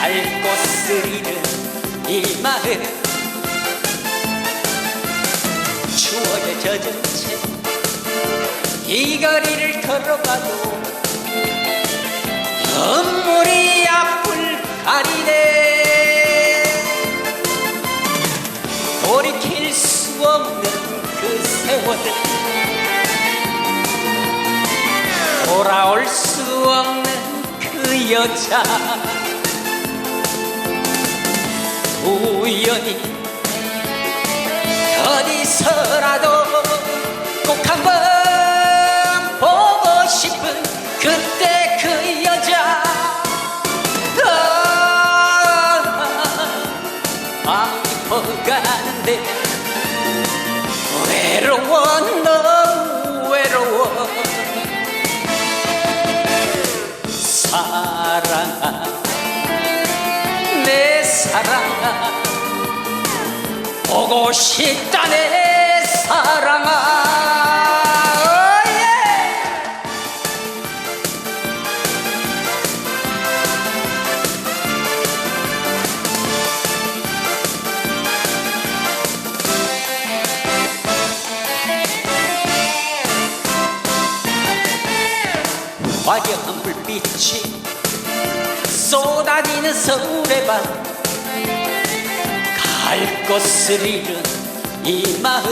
갈 곳을 잃은 이 마음. 추억에 젖은 채 이 거리를 걸어가도 눈물이 앞을 가리네. 돌이킬 수 없는 그 세월 돌아올 수 없는 그 여자 우연히 어디서라도 꼭 한번 보고 싶은 그때 그 여자 아, 아파가는데 외로워 너 보고 싶다 내 사랑아 어, 예. 화려한 불빛이 쏟아지는 서울의 밤 갈 곳을 잃은 이 마음.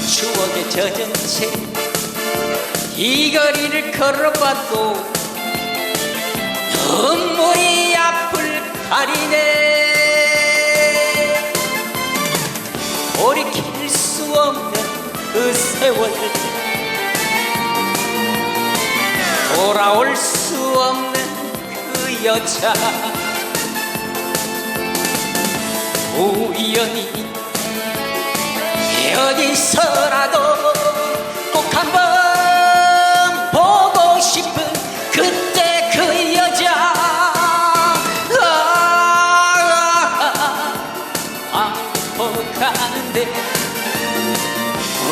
추억에 젖은 채 이 거리를 걸어봐도 눈물이 앞을 가리네. 돌이킬 수 없는 그 세월. 돌아올 수 없는 그 여자 우연히 어디서라도 꼭 한번 보고 싶은 그때 그 여자 아, 아파가는데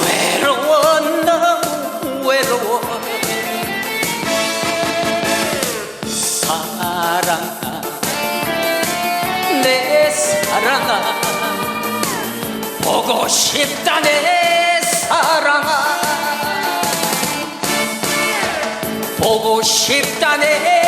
외로워 너무 외로워 사랑아 내 사랑아 보고 싶다 내 사랑아. 보고 싶다 내